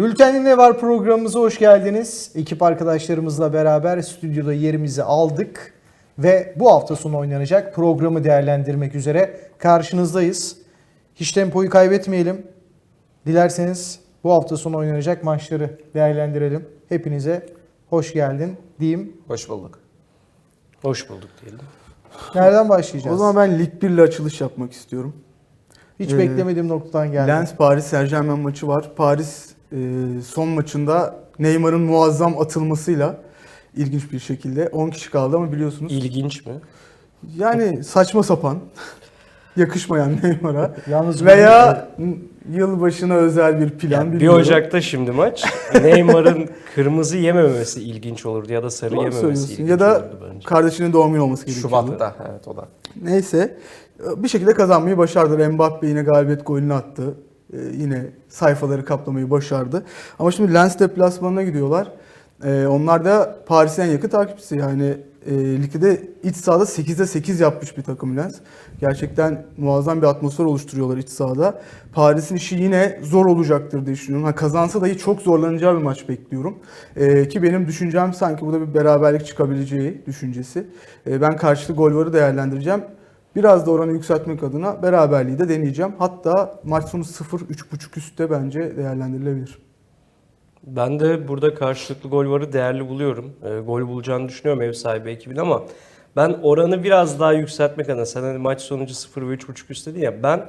Bülten'in Ne Var programımıza hoş geldiniz. Ekip arkadaşlarımızla beraber stüdyoda yerimizi aldık ve bu hafta sonu oynanacak programı değerlendirmek üzere karşınızdayız. Hiç tempoyu kaybetmeyelim. Dilerseniz bu hafta sonu oynanacak maçları değerlendirelim. Hepinize hoş geldin diyeyim. Hoş bulduk. Hoş bulduk diyelim. Nereden O başlayacağız? zaman ben Lig 1 ile açılış yapmak istiyorum. Hiç Ee, beklemediğim noktadan geldi. Lens Paris Saint Germain maçı var. Paris son maçında Neymar'ın muazzam atılmasıyla ilginç bir şekilde 10 kişi kaldı ama biliyorsunuz. İlginç mi? Yani saçma sapan yakışmayan Neymar'a Yalnız veya yılbaşına özel bir plan. Yani bir bilmiyorum. Ocak'ta şimdi maç. Neymar'ın kırmızı yememesi ilginç olurdu ya da sarı Doğru yememesi ilginç Ya da bence. kardeşinin doğum günü olması gerekiyordu. Şubat'ta evet o da. Neyse bir şekilde kazanmayı başardılar. Mbappe yine galibiyet golünü attı. Ee, yine sayfaları kaplamayı başardı. Ama şimdi Lens deplasmanına gidiyorlar. Ee, onlar da Paris'in yakın takipçisi. Yani e, ligde iç sahada 8'de 8 yapmış bir takım Lens. Gerçekten muazzam bir atmosfer oluşturuyorlar iç sahada. Paris'in işi yine zor olacaktır diye düşünüyorum. Ha, kazansa dahi çok zorlanacağı bir maç bekliyorum. Ee, ki benim düşüncem sanki burada bir beraberlik çıkabileceği düşüncesi. Ee, ben karşılıklı gol varı değerlendireceğim. Biraz da oranı yükseltmek adına beraberliği de deneyeceğim. Hatta maç sonu 0-3.5 üstte bence değerlendirilebilir. Ben de burada karşılıklı gol varı değerli buluyorum. E, gol bulacağını düşünüyorum ev sahibi ekibin ama ben oranı biraz daha yükseltmek adına sen hani maç sonucu 0 ve 3.5 üst dedin ya ben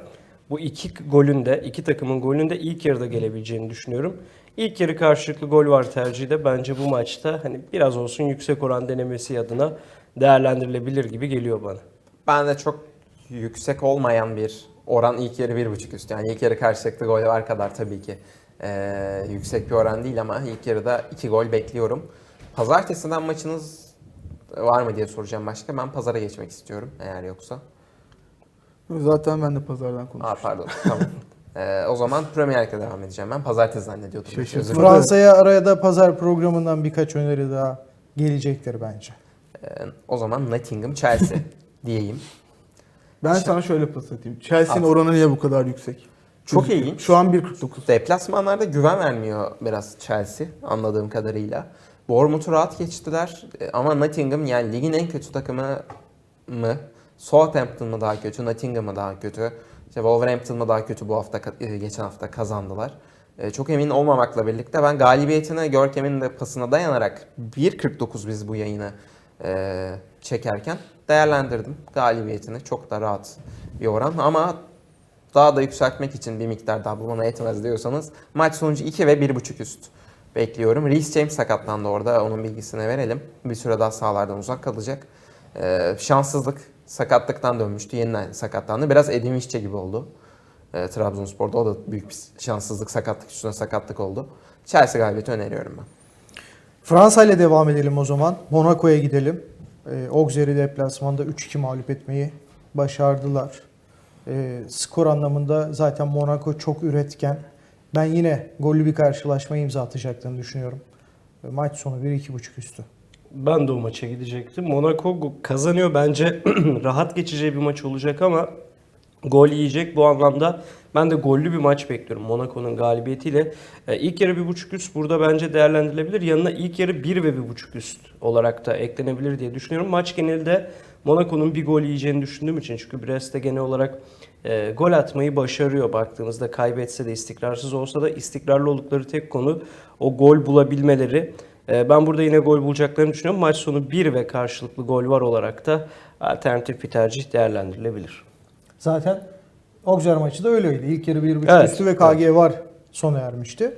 bu iki golün de iki takımın golünün de ilk yarıda gelebileceğini düşünüyorum. İlk yarı karşılıklı gol var tercihi de bence bu maçta hani biraz olsun yüksek oran denemesi adına değerlendirilebilir gibi geliyor bana. Ben de çok yüksek olmayan bir oran ilk yarı 1.5 üst. Yani ilk yarı karşılıklı gol var kadar tabii ki ee, yüksek bir oran değil ama ilk yarıda 2 gol bekliyorum. Pazartesinden maçınız var mı diye soracağım başka. Ben pazara geçmek istiyorum eğer yoksa. Zaten ben de pazardan Aa konuşuyorum. pardon tamam. Ee, o zaman Premier Lig'de devam edeceğim ben. Pazartesi zannediyordum. Şaşırtma. Fransa'ya araya da pazar programından birkaç öneri daha gelecektir bence. Ee, o zaman Nottingham Chelsea diyeyim. Ben sana şöyle pas atayım. Chelsea'nin oranı niye bu kadar yüksek? Çok Gözüküyor. ilginç. Şu an 1.49. Deplasmanlarda güven vermiyor biraz Chelsea anladığım kadarıyla. Bournemouth'u rahat geçtiler E, ama Nottingham yani ligin en kötü takımı mı? Southampton mı daha kötü, Nottingham mı daha kötü? İşte Wolverhampton mı daha kötü bu hafta e, geçen hafta kazandılar. E, Çok emin olmamakla birlikte ben galibiyetine Görkem'in de pasına dayanarak 1.49 biz bu yayını e, çekerken değerlendirdim galibiyetini. Çok da rahat bir oran ama daha da yükseltmek için bir miktar daha bu bana yetmez diyorsanız maç sonucu 2 ve 1.5 üst bekliyorum. Reece James sakatlandı orada onun bilgisini verelim. Bir süre daha sahalardan uzak kalacak. Ee, şanssızlık sakatlıktan dönmüştü yeniden sakatlandı. Biraz Edin Visca gibi oldu. Ee, Trabzonspor'da o da büyük bir şanssızlık sakatlık üstüne sakatlık oldu. Chelsea galibiyeti öneriyorum ben. Fransa ile devam edelim o zaman. Monaco'ya gidelim. Ee, Auxerre deplasmanda 3-2 mağlup etmeyi başardılar. Ee, skor anlamında zaten Monaco çok üretken. Ben yine gollü bir karşılaşma imza atacaklarını düşünüyorum. Ve maç sonu 1-2.5 üstü. Ben de o maça gidecektim. Monaco kazanıyor bence rahat geçeceği bir maç olacak ama gol yiyecek bu anlamda. Ben de gollü bir maç bekliyorum Monaco'nun galibiyetiyle. E, ilk yarı bir buçuk üst burada bence değerlendirilebilir. Yanına ilk yarı bir ve bir buçuk üst olarak da eklenebilir diye düşünüyorum. Maç genelinde Monaco'nun bir gol yiyeceğini düşündüğüm için çünkü Brest de genel olarak e, gol atmayı başarıyor baktığınızda kaybetse de istikrarsız olsa da istikrarlı oldukları tek konu o gol bulabilmeleri. E, ben burada yine gol bulacaklarını düşünüyorum. Maç sonu 1 ve karşılıklı gol var olarak da alternatif bir tercih değerlendirilebilir. Zaten Auxerre maçı da öyleydi. İlk yarı 1.5 Evet, üstü ve KG var sona ermişti.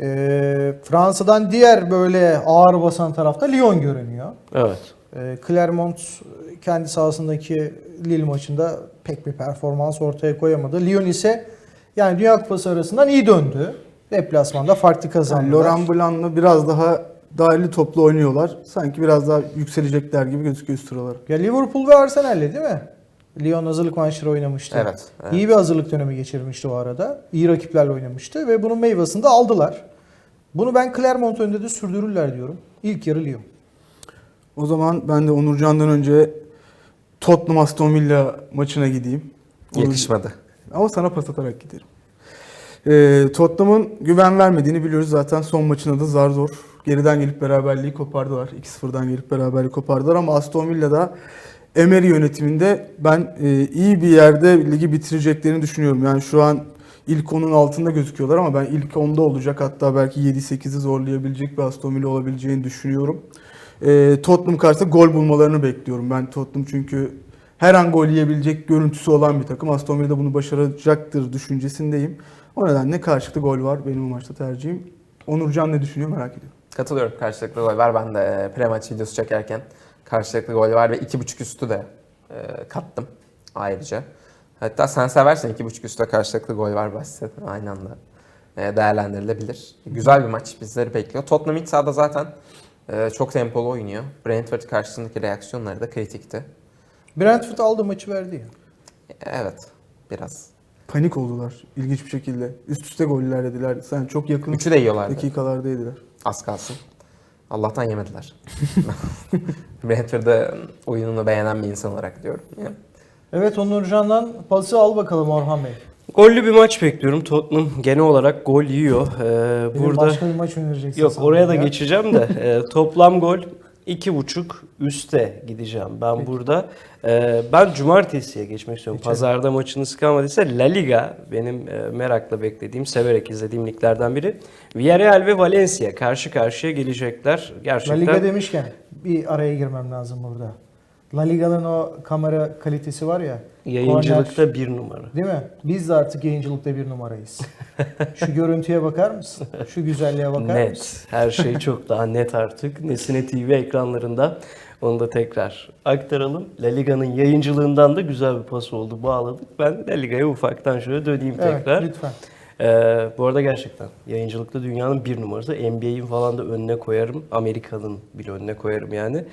Ee, Fransa'dan diğer böyle ağır basan tarafta Lyon görünüyor. Evet. Ee, Clermont kendi sahasındaki Lille maçında pek bir performans ortaya koyamadı. Lyon ise yani Dünya Kupası arasından iyi döndü. Deplasmanda farklı Yani kazandılar. Laurent Blanc'la biraz daha dahili toplu oynuyorlar. Sanki biraz daha yükselecekler gibi gözüküyor üst sıralar. Ya Liverpool ve Arsenal'le değil mi? Lyon hazırlık maçları oynamıştı. Evet, evet. İyi bir hazırlık dönemi geçirmişti o arada. İyi rakiplerle oynamıştı ve bunun meyvasını da aldılar. Bunu ben Clermont önünde de sürdürürler diyorum. İlk yarı Lyon. O zaman ben de Onurcan'dan önce Tottenham Aston Villa maçına gideyim. Onur- Yakışmadı. Ama sana pas atarak giderim. Ee, Tottenham'ın güven vermediğini biliyoruz zaten son maçında da zar zor geriden gelip beraberliği kopardılar. 2-0'dan gelip beraberliği kopardılar ama Aston Villa'da Emery yönetiminde ben e, iyi bir yerde ligi bitireceklerini düşünüyorum. Yani şu an ilk 10'un altında gözüküyorlar ama ben ilk 10'da olacak hatta belki 7-8'i zorlayabilecek bir Aston Villa olabileceğini düşünüyorum. Ee, Tottenham karşısında gol bulmalarını bekliyorum. Ben Tottenham çünkü her an gol yiyebilecek görüntüsü olan bir takım. Aston Villa bunu başaracaktır düşüncesindeyim. O nedenle karşılıklı gol var benim maçta tercihim. Onurcan ne düşünüyor merak ediyorum. Katılıyorum. Karşılıklı gol var. Ben de e, pre-maç videosu çekerken karşılıklı gol var ve 2.5 üstü de e, kattım ayrıca. Hatta sen seversen 2.5 üstte karşılıklı gol var bahset. Aynı anda e, değerlendirilebilir. Güzel bir maç bizleri bekliyor. Tottenham iç sahada zaten e, çok tempolu oynuyor. Brentford karşısındaki reaksiyonları da kritikti. Brentford aldı maçı verdi ya. Evet. Biraz. Panik oldular ilginç bir şekilde. Üst üste goller yediler. Sen çok yakın Üçü de yiyorlardı. dakikalarda yediler. Az kalsın. Allah'tan yemediler. Brentford'da oyununu beğenen bir insan olarak diyorum. Yani Evet Onurcan'dan pası al bakalım Orhan Bey. Gollü bir maç bekliyorum. Tottenham genel olarak gol yiyor. Ee, Benim burada başka bir maç önereceksin. yok oraya da ya. geçeceğim de e, toplam gol iki buçuk üste gideceğim ben Peki. burada. Ee, ben cumartesiye geçmek istiyorum. Geçelim. Pazarda maçınız kalmadıysa La Liga benim e, merakla beklediğim, severek izlediğim liglerden biri. Villarreal ve Valencia karşı karşıya gelecekler. La Gerçekten Liga demişken bir araya girmem lazım burada. La Liga'nın o kamera kalitesi var ya. yayıncılıkta bir numara. Değil mi? Biz de artık yayıncılıkta bir numarayız. Şu görüntüye bakar mısın? Şu güzelliğe bakar net. mısın? Her şey çok daha net artık. Nesine TV ekranlarında. Onu da tekrar aktaralım. La Liga'nın yayıncılığından da güzel bir pas oldu. Bağladık. Ben La Liga'ya ufaktan şöyle döneyim Evet tekrar. lütfen. Ee, bu arada gerçekten yayıncılıkta dünyanın bir numarası. NBA'in falan da önüne koyarım. Amerika'nın bile önüne koyarım yani.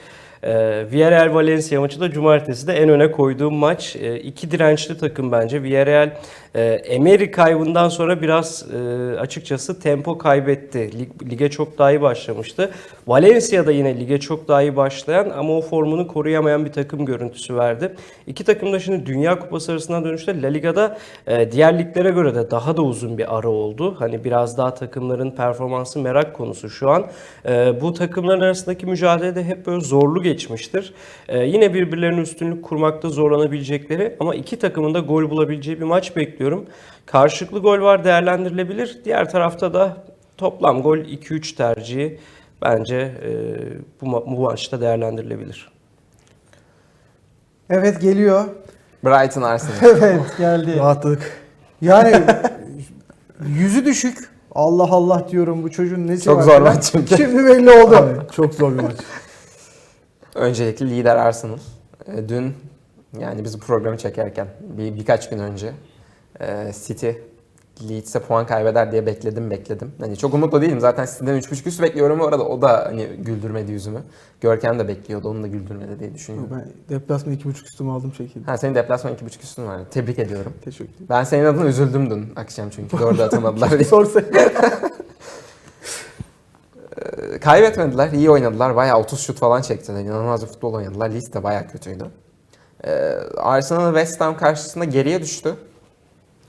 Ee, Villarreal Valencia maçı da cumartesi de en öne koyduğum maç. Ee, iki dirençli takım bence. Villarreal e, Emery kaybından sonra biraz e, açıkçası tempo kaybetti. Lig- lige çok daha iyi başlamıştı. Valencia da yine lige çok daha iyi başlayan ama o formunu koruyamayan bir takım görüntüsü verdi. İki takım da şimdi Dünya Kupası arasından dönüşte La Liga'da e, diğer liglere göre de daha da uzun bir ara oldu. Hani biraz daha takımların performansı merak konusu şu an. E, bu takımların arasındaki mücadele de hep böyle zorlu geçmiştir. E, yine birbirlerinin üstünlük kurmakta zorlanabilecekleri ama iki takımın da gol bulabileceği bir maç bekliyorum. Karşılıklı gol var değerlendirilebilir. Diğer tarafta da toplam gol 2-3 tercihi bence e, bu, ma- bu maçta değerlendirilebilir. Evet geliyor. Brighton Arsenal. Evet geldi. Rahatladık. Yani yüzü düşük. Allah Allah diyorum bu çocuğun nesi Çok var zor maç çünkü. Şimdi belli oldu. Evet, çok zor bir maç. Öncelikle lider Arsenal. E, Dün yani biz bu programı çekerken bir birkaç gün önce e, City Leeds'e puan kaybeder diye bekledim bekledim. Hani çok umutlu değilim. Zaten City'den 3.5 üst bekliyorum bu arada. O da hani güldürmedi yüzümü. Görkem de bekliyordu. Onu da güldürmedi diye düşünüyorum. Ben deplasman 2.5 üstümü aldım şekilde. Ha senin deplasman 2.5 üstün vardı. Tebrik ediyorum. Teşekkür ederim. Ben senin adına üzüldüm dün akşam çünkü. Dörde atamadılar diye. Sorsaydın. Kaybetmediler. iyi oynadılar. Bayağı 30 şut falan çektiler. İnanılmaz bir futbol oynadılar. Leeds de bayağı kötüydü. Ee, Arsenal West Ham karşısında geriye düştü.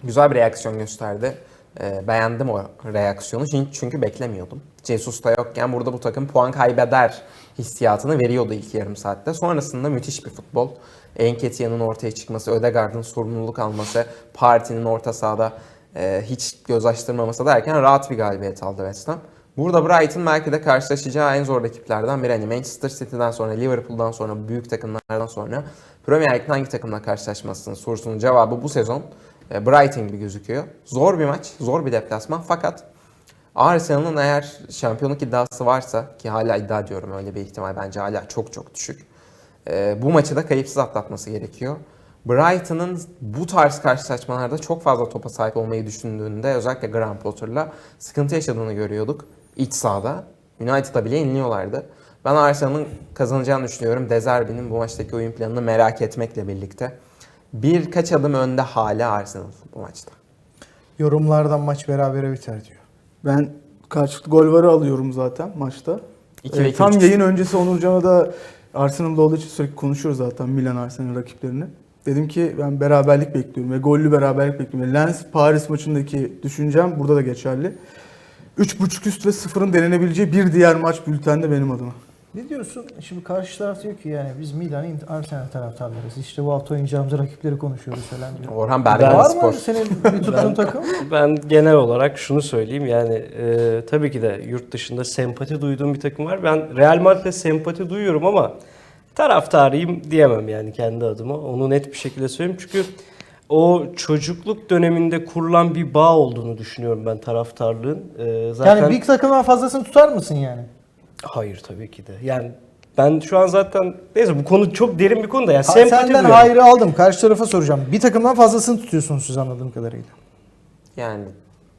Güzel bir reaksiyon gösterdi. Ee, beğendim o reaksiyonu çünkü, beklemiyordum. Jesus da yokken burada bu takım puan kaybeder hissiyatını veriyordu ilk yarım saatte. Sonrasında müthiş bir futbol. Enketia'nın ortaya çıkması, Ödegaard'ın sorumluluk alması, Partey'nin orta sahada e, hiç göz açtırmaması derken rahat bir galibiyet aldı West Ham. Burada Brighton belki de karşılaşacağı en zor rakiplerden biri. Hani Manchester City'den sonra, Liverpool'dan sonra, büyük takımlardan sonra Premier Lig'de hangi takımla karşılaşmasının sorusunun cevabı bu sezon e, Brighton gibi gözüküyor. Zor bir maç, zor bir deplasman fakat Arsenal'ın eğer şampiyonluk iddiası varsa ki hala iddia diyorum öyle bir ihtimal bence hala çok çok düşük. e, bu maçı da kayıpsız atlatması gerekiyor. Brighton'ın bu tarz karşılaşmalarda çok fazla topa sahip olmayı düşündüğünde özellikle Graham Potter'la sıkıntı yaşadığını görüyorduk iç sahada. United'a bile yeniliyorlardı. Ben Arsenal'ın kazanacağını düşünüyorum. Dezerbi'nin bu maçtaki oyun planını merak etmekle birlikte. Birkaç adım önde hala Arsenal bu maçta. Yorumlardan maç berabere biter diyor. Ben karşılıklı gol varı alıyorum zaten maçta. İki Ee, tam yayın öncesi Onurcan'a da Arsenal'da olduğu için sürekli konuşuyoruz zaten Milan Arsenal rakiplerini. Dedim ki ben beraberlik bekliyorum ve gollü beraberlik bekliyorum. Lens Paris maçındaki düşüncem burada da geçerli. 3.5 üst ve sıfırın denenebileceği bir diğer maç bültende benim adıma. Ne diyorsun? Şimdi karşı taraf diyor ki yani biz Milan, Inter- Arsenal taraftarlarız. İşte bu hafta oynayacağımız rakipleri konuşuyoruz falan diyor. Orhan Var Bergama mı Spor. senin bir tuttuğun takım? Ben genel olarak şunu söyleyeyim yani e, tabii ki de yurt dışında sempati duyduğum bir takım var. Ben Real Madrid'e sempati duyuyorum ama taraftarıyım diyemem yani kendi adıma. Onu net bir şekilde söyleyeyim çünkü o çocukluk döneminde kurulan bir bağ olduğunu düşünüyorum ben taraftarlığın. E, zaten Yani bir takımdan fazlasını tutar mısın yani? hayır tabii ki de. Yani ben şu an zaten neyse bu konu çok derin bir konu da yani Ha, Senden duyuyorum. hayrı aldım. Karşı tarafa soracağım. Bir takımdan fazlasını tutuyorsunuz siz anladığım kadarıyla. Yani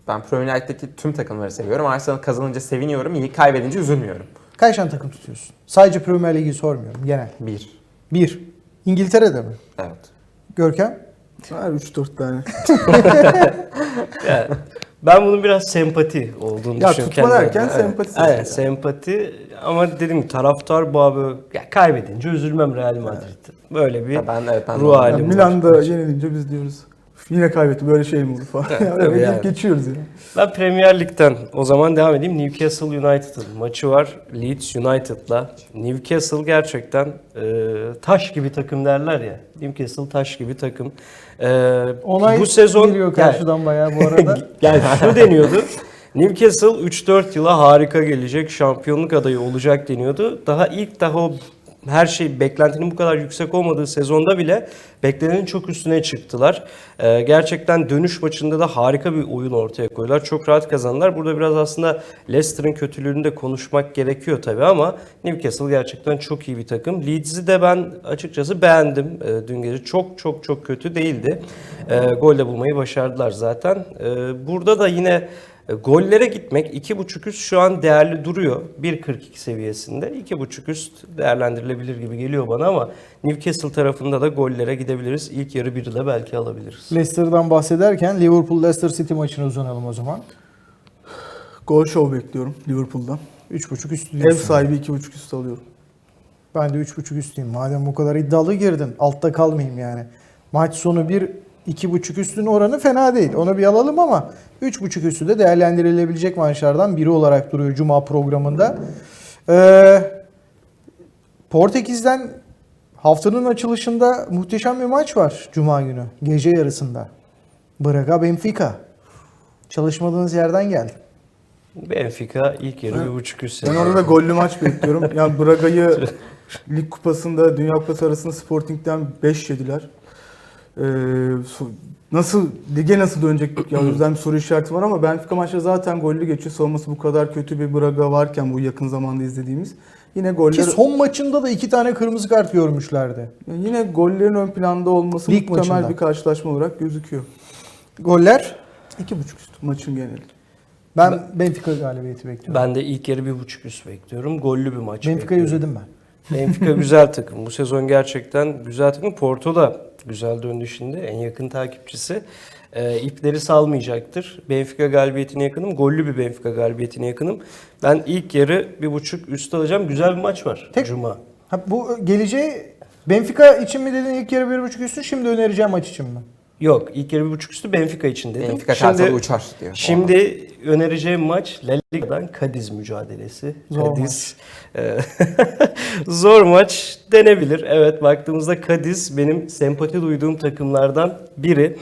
ben Premier Lig'deki tüm takımları seviyorum. Arsenal kazanınca seviniyorum. iyi kaybedince üzülmüyorum. Kaç tane takım tutuyorsun? Sadece Premier Ligi sormuyorum genel. Bir. Bir. İngiltere'de mi? Evet. Görkem? Var 3-4 tane. Yani ben bunun biraz sempati olduğunu Ya düşünüyorum. tutma kendi derken adıma. sempati Evet, seçtim. evet, sempati ama dedim ki taraftar bağı böyle ya kaybedince üzülmem Real Madrid'de. Böyle bir Ya ben evet ben ruh halim Yani var. Milan'da yenilince biz diyoruz. "Üf, Yine kaybetti böyle şey mi olur falan. yani öyle yani. geçiyoruz yani. Ben Premier Lig'den o zaman devam edeyim. Newcastle United'ın maçı var. Leeds United'la. Newcastle gerçekten e, taş gibi takım derler ya. Newcastle taş gibi takım. E, Onay bu sezon geliyor yani- karşıdan bayağı bu arada. Yani şu deniyordu. Newcastle 3-4 yıla harika gelecek, şampiyonluk adayı olacak deniyordu. Daha ilk daha o her şey beklentinin bu kadar yüksek olmadığı sezonda bile beklenenin çok üstüne çıktılar. Ee, gerçekten dönüş maçında da harika bir oyun ortaya koydular. Çok rahat kazandılar. Burada biraz aslında Leicester'ın kötülüğünü de konuşmak gerekiyor tabii ama Newcastle gerçekten çok iyi bir takım. Leeds'i de ben açıkçası beğendim ee, dün gece. Çok çok çok kötü değildi. Ee, gol de bulmayı başardılar zaten. Ee, burada da yine e, Gollere gitmek 2.5 üst şu an değerli duruyor. 1.42 seviyesinde. 2.5 üst değerlendirilebilir gibi geliyor bana ama Newcastle tarafında da gollere gidebiliriz. İlk yarı 1 ile belki alabiliriz. Leicester'dan bahsederken Liverpool-Leicester City maçına uzanalım o zaman. Gol show bekliyorum Liverpool'dan. 3.5 üstü Ev diyorsun. sahibi 2.5 üst alıyorum. Ben de 3.5 üstüyüm. Madem bu kadar iddialı girdin altta kalmayayım yani. Maç sonu bir 2.5 üstün oranı fena değil. Onu bir alalım ama 3.5 üstü de değerlendirilebilecek maçlardan biri olarak duruyor Cuma programında. Ee, Portekiz'den haftanın açılışında muhteşem bir maç var Cuma günü. Gece yarısında. Braga Benfica. Çalışmadığınız yerden geldi. Benfica ilk yarı 1.5 üst Ben orada da gollü maç bekliyorum. Yani Braga'yı Lig Kupası'nda Dünya Kupası arasında Sporting'den 5 yediler. Ee, nasıl lige nasıl dönecek ya o yüzden bir soru işareti var ama Benfica maçları zaten gollü geçiyor. Savunması bu kadar kötü bir Braga varken bu yakın zamanda izlediğimiz. Yine Ki goller son maçında da iki tane kırmızı kart görmüşlerdi. yine gollerin ön planda olması Lig muhtemel maçında. bir karşılaşma olarak gözüküyor. Goller 2.5 üst maçın geneli. ben Benfica galibiyeti bekliyorum. Ben de ilk yarı 1.5 üst bekliyorum. Gollü bir maç Benfica'yı bekliyorum. özledim ben. Benfica güzel takım. Bu sezon gerçekten güzel takım. Porto da güzel döndü şimdi. En yakın takipçisi. Ee, ipleri salmayacaktır. Benfica galibiyetine yakınım. Gollü bir Benfica galibiyetine yakınım. Ben ilk yarı bir buçuk üst alacağım. Güzel bir maç var. Tek- Cuma. Ha, bu geleceği Benfica için mi dedin ilk yarı bir buçuk üstü şimdi önereceğim maç için mi? Yok ilk yarı bir buçuk üstü Benfica için dedim. Benfica Şimdi- uçar diyor. Şimdi önereceğim maç La Liga'dan Kadiz mücadelesi. Zor Kadiz. e, zor maç denebilir. Evet baktığımızda Kadiz benim sempati duyduğum takımlardan biri.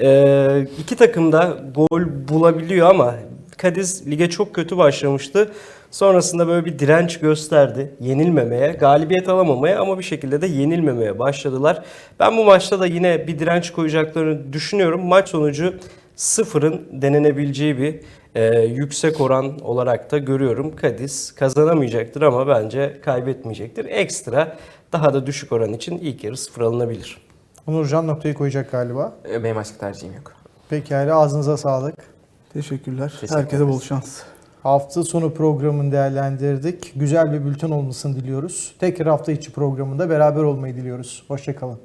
E, iki takım da gol bulabiliyor ama Kadiz lige çok kötü başlamıştı. Sonrasında böyle bir direnç gösterdi. Yenilmemeye, galibiyet alamamaya ama bir şekilde de yenilmemeye başladılar. Ben bu maçta da yine bir direnç koyacaklarını düşünüyorum. Maç sonucu sıfırın denenebileceği bir e, yüksek oran olarak da görüyorum. Kadiz kazanamayacaktır ama bence kaybetmeyecektir. Ekstra daha da düşük oran için ilk yarı sıfır alınabilir. Onurcan noktayı koyacak galiba. Ee, Benim başka tercihim yok. Pekala ağzınıza sağlık. Teşekkürler. Teşekkür Herkese bol şans. Hafta sonu programını değerlendirdik. Güzel bir bülten olmasını diliyoruz. Tekrar hafta içi programında beraber olmayı diliyoruz. Hoşçakalın.